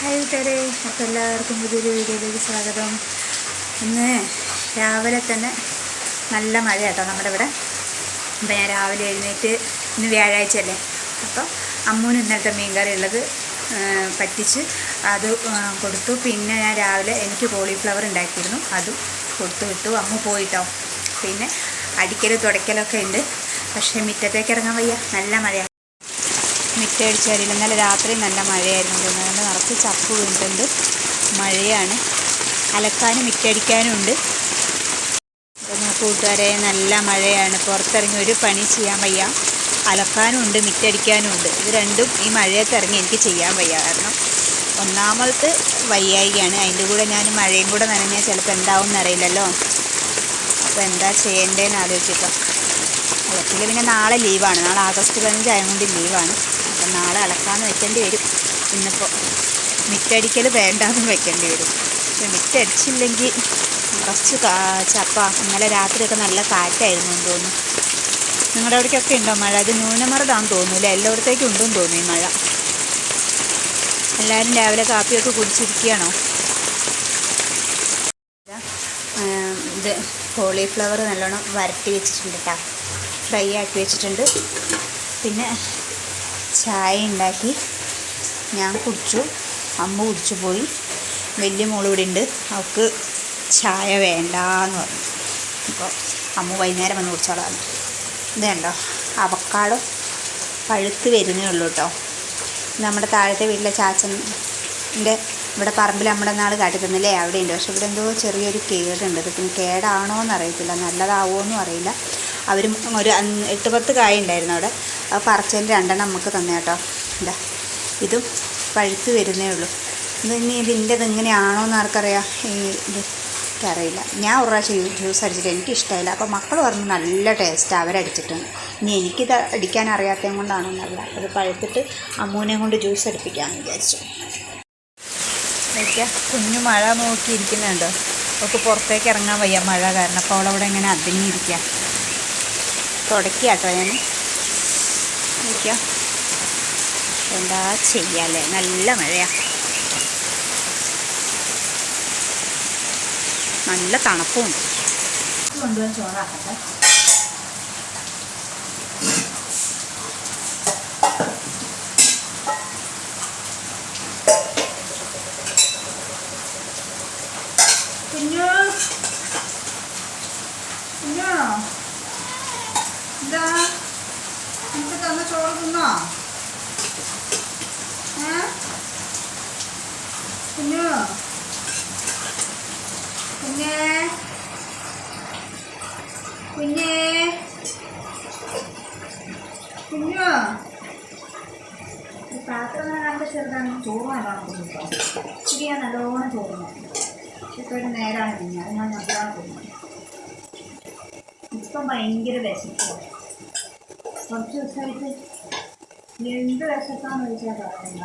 Hi കൂട്ടുകാരെ അപ്പോൾ എല്ലാവർക്കും പുതിയൊരു വീഡിയോയിലേക്ക് സ്വാഗതം. ഇന്ന് രാവിലെ തന്നെ നല്ല മഴ കേട്ടോ നമ്മുടെ ഇവിടെ. അപ്പോൾ ഞാൻ രാവിലെ എഴുന്നേറ്റ് ഇന്ന് വ്യാഴാഴ്ച അല്ലേ അപ്പോൾ അമ്മൂന് ഇന്നലത്തെ മീൻകറി ഉള്ളത് പറ്റിച്ച് അത് കൊടുത്തു. പിന്നെ ഞാൻ രാവിലെ എനിക്ക് കോളിഫ്ലവർ ഉണ്ടാക്കിയിരുന്നു. അതും കൊടുത്തു വിട്ടു. അമ്മ പോയിട്ടോ. പിന്നെ അടിക്കൽ തുടയ്ക്കലൊക്കെ ഉണ്ട്. പക്ഷേ മുറ്റത്തേക്ക് ഇറങ്ങാൻ വയ്യ. നല്ല മഴയാണ് മിറ്റടിച്ച് വരില്ല ഇന്നലെ രാത്രി നല്ല മഴയായിരുന്നു. അതുകൊണ്ട് നിറച്ച് ചപ്പ് വീണിട്ടുണ്ട്. മഴയാണ്. അലക്കാനും മിറ്റടിക്കാനും ഉണ്ട്. കൂട്ടുകാരെ നല്ല മഴയാണ്. പുറത്തിറങ്ങി ഒരു പണി ചെയ്യാൻ വയ്യ. അലക്കാനും ഉണ്ട് മിറ്റടിക്കാനും ഉണ്ട്. ഇത് രണ്ടും ഈ മഴയത്ത് ഇറങ്ങി എനിക്ക് ചെയ്യാൻ വയ്യ. കാരണം ഒന്നാമത്തെ വയ്യായികയാണ്. അതിന്റെ കൂടെ ഞാൻ മഴയും കൂടെ നനഞ്ഞാൽ ചിലപ്പോൾ എന്താവും എന്നറിയില്ലല്ലോ. അപ്പോൾ എന്താ ചെയ്യേണ്ടതെന്ന് ആലോചിച്ചിട്ടോ. അല്ലെങ്കിൽ പിന്നെ നാളെ ലീവാണ്. നാളെ ആഗസ്റ്റ് പതിനഞ്ച് ആയതുകൊണ്ട് ലീവാണ്. നാളെ അളക്കാമെന്ന് വെക്കേണ്ടി വരും. ഇന്നിപ്പോൾ മിറ്റടിക്കൽ വേണ്ടാന്ന് വെക്കേണ്ടി വരും. പക്ഷെ മിറ്റടിച്ചില്ലെങ്കിൽ കുറച്ച് ചപ്പ. ഇന്നലെ രാത്രിയൊക്കെ നല്ല കാറ്റായിരുന്നു എന്ന് തോന്നുന്നു. നിങ്ങളുടെ അവിടേക്കൊക്കെ ഉണ്ടോ മഴ? അത് ന്യൂനമർദ്ദമാണെന്ന് തോന്നുന്നില്ല എല്ലായിടത്തേക്കും ഉണ്ടെന്ന് തോന്നുന്നു മഴ. എല്ലാവരും രാവിലെ കാപ്പിയൊക്കെ കുടിച്ചിരിക്കുകയാണോ? ഇത് കോളിഫ്ലവർ നല്ലോണം വരട്ടി വെച്ചിട്ടുണ്ട് കേട്ടോ ഫ്രൈ ആക്കി വെച്ചിട്ടുണ്ട്. പിന്നെ ചായ ഉണ്ടാക്കി. ഞാൻ കുടിച്ചു. അമ്മ കുടിച്ചു പോയി. വലിയ മോൾ ഇവിടെ ഉണ്ട്. അവൾക്ക് ചായ വേണ്ടാന്ന് പറഞ്ഞു. അപ്പോൾ അമ്മ വൈകുന്നേരം വന്ന് കുടിച്ചോളാം ഇത് കണ്ടോ? അവക്കാടോ പഴുത്ത് വരുന്നേ ഉള്ളൂ കേട്ടോ. നമ്മുടെ താഴത്തെ വീട്ടിലെ ചാച്ചന്റെ ഇവിടെ പറമ്പിൽ നമ്മുടെ നാൾ കാട്ടിത്തന്നില്ലേ? അവിടെ ഉണ്ട്. പക്ഷെ ഇവിടെ എന്തോ ചെറിയൊരു കേടുണ്ട്. ഇത് പിന്നെ കേടാണോ എന്നറിയത്തില്ല നല്ലതാവോ എന്നും അറിയില്ല. അവരും ഒരു എട്ട് പത്ത് കായ ഉണ്ടായിരുന്നു അവിടെ. ആ പറിച്ചതിന്റെ രണ്ടെണ്ണം നമുക്ക് തന്നെ കേട്ടോ. എന്താ ഇതും പഴുത്ത് വരുന്നേ ഉള്ളൂ. ഇനി ഇതിന്റെ ഇത് ഇങ്ങനെയാണോ എന്ന് ആർക്കറിയാം. ഈ ഇത് എനിക്കറിയില്ല. ഞാൻ ഒരു പ്രാവശ്യം ജ്യൂസ് അടിച്ചിട്ട് എനിക്ക് ഇഷ്ടമായില്ല അപ്പോൾ മക്കൾ പറഞ്ഞു നല്ല ടേസ്റ്റ് അവരടിച്ചിട്ടുണ്ട്. ഇനി എനിക്കിത് അടിക്കാൻ അറിയാത്തത് കൊണ്ടാണെന്നല്ല അത് പഴുത്തിട്ട് അമ്മൂനെ കൊണ്ട് ജ്യൂസ് അടിപ്പിക്കാമെന്ന് വിചാരിച്ചു. നോക്കിയാൽ കുഞ്ഞു മഴ നോക്കിയിരിക്കുന്നുണ്ട്. അവൾക്ക് പുറത്തേക്ക് ഇറങ്ങാൻ വയ്യ മഴ കാരണം. അപ്പോൾ അവളവിടെ ഇങ്ങനെ അതിങ്ങിയിരിക്കുക തുടക്കിയാട്ടോ ഞാൻ. നോക്കിയോ എന്താ ചെയ്യാല്ലേ? നല്ല മഴയാ. നല്ല തണുപ്പും കൊണ്ടുവന്ന് ചോറാക്കട്ടെ കുഞ്ഞു കുഞ്ഞോ എന്താ എനിക്ക് തന്ന ചോറ് തിന്നോ ഏ കുഞ്ഞു കുഞ്ഞേ. കുഞ്ഞേ. കുഞ്ഞോ. ഈ പാത്രം കണ്ട് ചെറുതാണ്. ചോറ് നല്ലോണം കൊടുക്കും ഇച്ചിരി ഞാൻ നല്ലോണം ചോറ് ഇപ്പോൾ നേരമാണ് പിന്നെ അത് ഞാൻ നല്ലോണം കൊടുക്കും ഇപ്പം ഭയങ്കര വിശപ്പ്. കുറച്ച് ദിവസമായിട്ട് എന്ത് വിശപ്പാന്ന് ചോദിച്ചാൽ പറയണ്ട.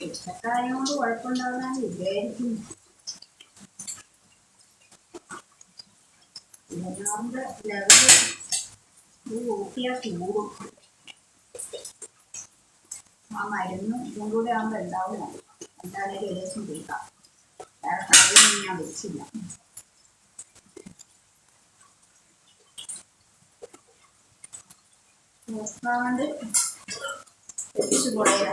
ഇഷ്ടക്കായതുകൊണ്ട് കുഴപ്പമുണ്ടാവില്ലാന്ന് വിചാരിക്കുന്നു ഇതിനോണ്ട് ലെവൽ ഇത് കൂട്ടിയാൽ കൂടും ആ മരുന്നും ഇതും കൂടെ ആകുമ്പോൾ ഉണ്ടാവില്ല എന്തായാലും ഒരു ദിവസം കൊടുക്കാം വേറെ കറിയൊന്നും ഞാൻ വെച്ചില്ല നോക്കാണ്ട് വെച്ച് പോയാ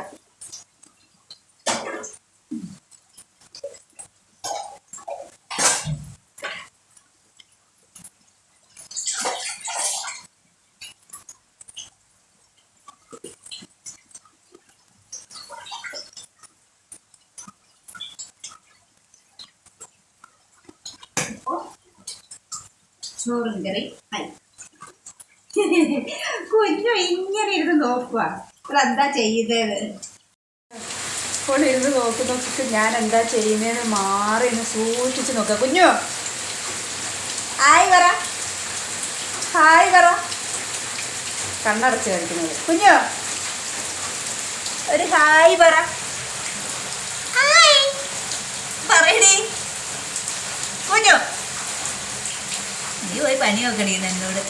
ചോറും കറി ആയി കുഞ്ഞു ഇങ്ങനെ ഇരുന്ന് നോക്കുക എന്താ ചെയ്തത് ഇപ്പോൾ ഇരുന്ന് നോക്കുന്ന ഞാൻ എന്താ ചെയ്യുന്നതെന്ന് മാറി ഒന്ന് സൂക്ഷിച്ച് നോക്കുക. കുഞ്ഞു. ഹായ് പറ. ഹായ് പറ. കണ്ണടച്ച് കളിക്കുന്നത് കുഞ്ഞു. ഒരു ഹായ് പറ ഹായ് പറയടി കുഞ്ഞു നീ നോക്കണീന്ന് എന്നോട്.